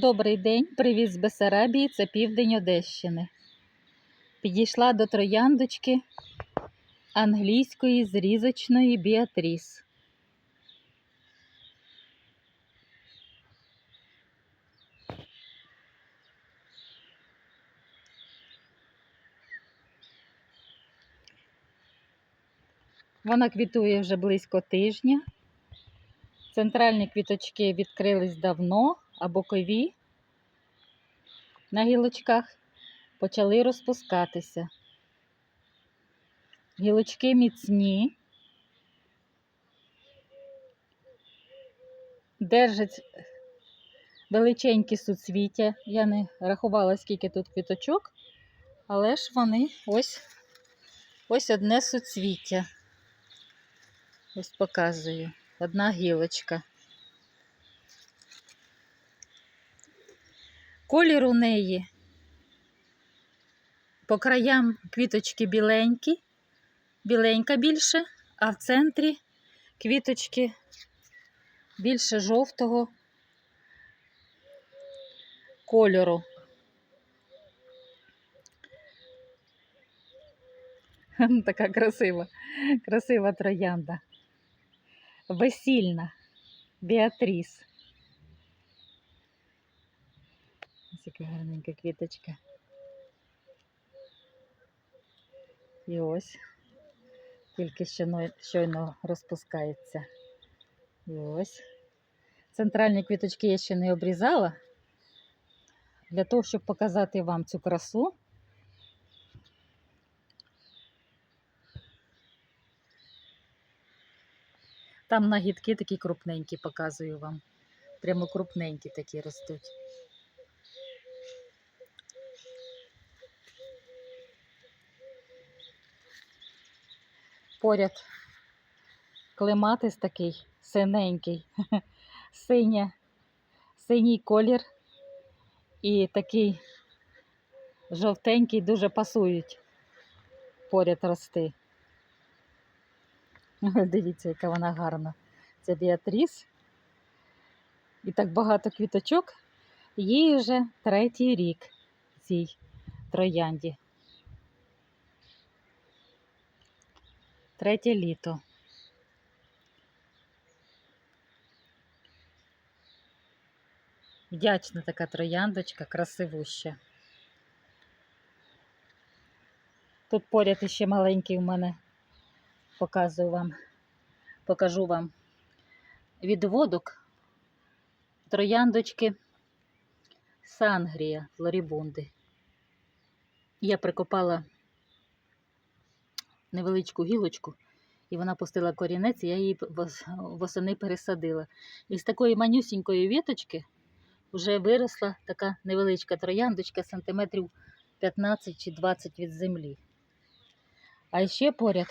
Добрий день, привіт з Бесарабії, це південь Одещини. Підійшла до трояндочки англійської зрізочної Біатріс. Вона квітує вже близько тижня. Центральні квіточки відкрились давно, а бокові на гілочках почали розпускатися. Гілочки міцні, держать величенькі суцвіття. Я не рахувала, скільки тут квіточок, але ж вони ось, ось одне суцвіття. Ось показую. Одна гілочка. Колір у неї по краям квіточки біленькі, біленька більше, а в центрі квіточки більше жовтого кольору. Така красива, красива троянда. Весільна Біатріс. Яка гарненька квіточка. І ось тільки щойно розпускається. І ось. Центральні квіточки я ще не обрізала. Для того, щоб показати вам цю красу. Там нагідки такі крупненькі показую вам. Прямо крупненькі такі ростуть. Поряд клематис такий синенький, синя, синій колір і такий жовтенький дуже пасують поряд рости. Дивіться, яка вона гарна. Це Біатріс. І так багато квіточок. Їй вже третій рік цій троянді. Третє літо. Вдячна така трояндочка, красивуща. Тут поряд іще маленький у мене показую вам, покажу вам відводок трояндочки Сангрія Флорібунди. Я прикопала невеличку гілочку, і вона пустила корінець, і я її восени пересадила. І з такої манюсінької віточки вже виросла така невеличка трояндочка сантиметрів 15 чи 20 від землі. А ще поряд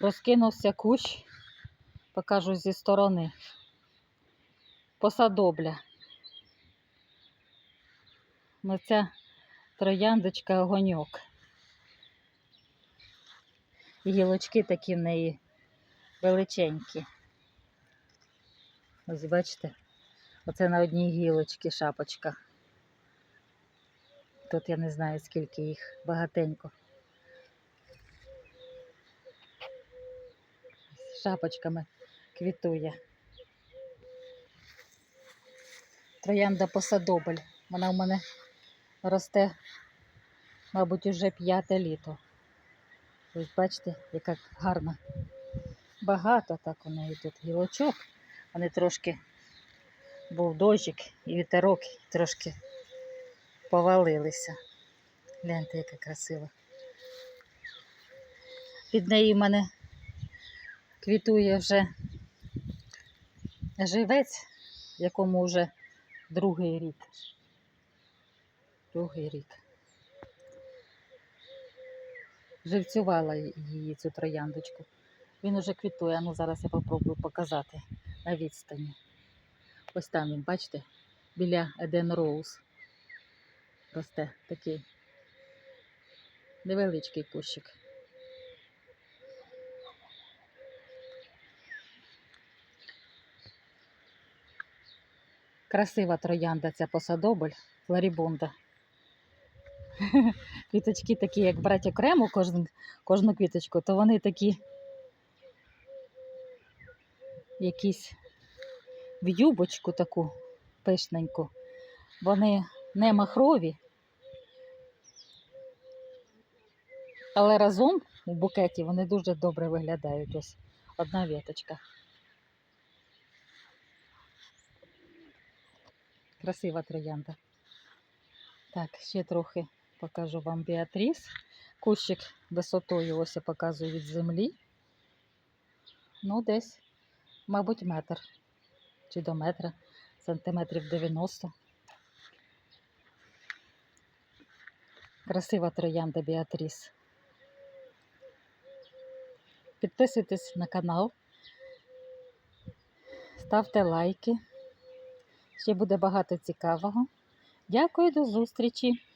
розкинувся кущ, покажу зі сторони. Посадобля. Ну, ця трояндочка огоньок. Гілочки такі в неї величенькі. Ось бачите, оце на одній гілочці шапочка. Тут я не знаю, скільки їх багатенько. З шапочками квітує. Троянда посадобель. Вона в мене росте, мабуть, уже п'яте літо. Ось бачите, яка гарна. Багато так у неї тут гілочок. Вони трошки був дощик і вітерок, трошки повалилися. Гляньте, яка красива. Під нею в мене квітує вже живець, якому вже другий рік. Другий рік. Живцювала її цю трояндочку. Він уже квітує, ну зараз я попробую показати на відстані. Ось там він, бачите, біля Еден Роуз росте такий невеличкий кущик. Красива троянда ця посадобль, флорібунда. Квіточки такі, як брати окремо кожну, кожну квіточку, то вони такі якісь в юбочку таку пишненьку. Вони не махрові, але разом у букеті вони дуже добре виглядають. Ось одна віточка. Красива троянда. Так, ще трохи покажу вам Біатріс. Кущик висотою ось я показую від землі. Ну, десь, мабуть, метр чи до метра, сантиметрів 90. Красива троянда Біатріс. Підписуйтесь на канал, ставте лайки. Ще буде багато цікавого. Дякую, до зустрічі!